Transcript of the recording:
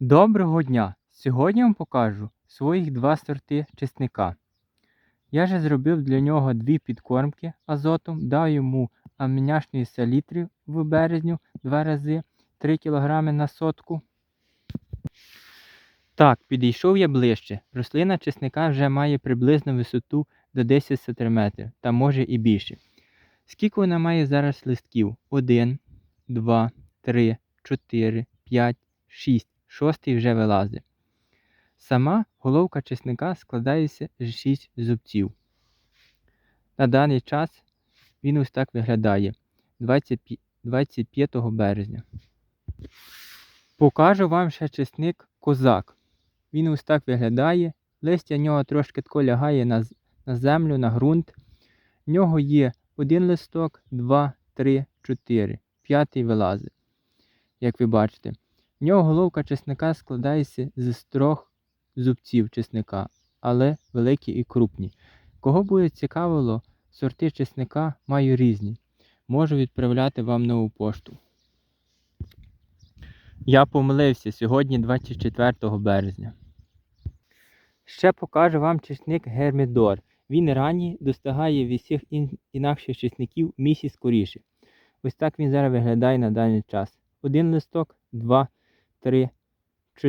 Доброго дня! Сьогодні вам покажу своїх два сорти чесника. Я же зробив для нього дві підкормки азотом, дав йому аміняшної селітри в березню два рази 3 кг на сотку. Так, підійшов я ближче. Рослина чесника вже має приблизно висоту до 10 см, та може і більше. Скільки вона має зараз листків? 1, 2, 3, 4, 5, 6. Шостий вже вилазить. Сама головка чесника складається з 6 зубців. На даний час він ось так виглядає 25 25 березня. Покажу вам ще чесник козак. Він ось так виглядає. Листя в нього трошки тако лягає на, на землю, на ґрунт. В нього є один листок, два, три, чотири. П'ятий вилазить, як ви бачите. В нього головка чесника складається з трьох зубців чесника, але великі і крупні. Кого буде цікавило, сорти чесника маю різні. Можу відправляти вам нову пошту. Я помилився сьогодні 24 березня. Ще покажу вам чесник Гермідор. Він ранній достигає від всіх інакших чесників місяць скоріше. Ось так він зараз виглядає на даний час. Один листок, два, три,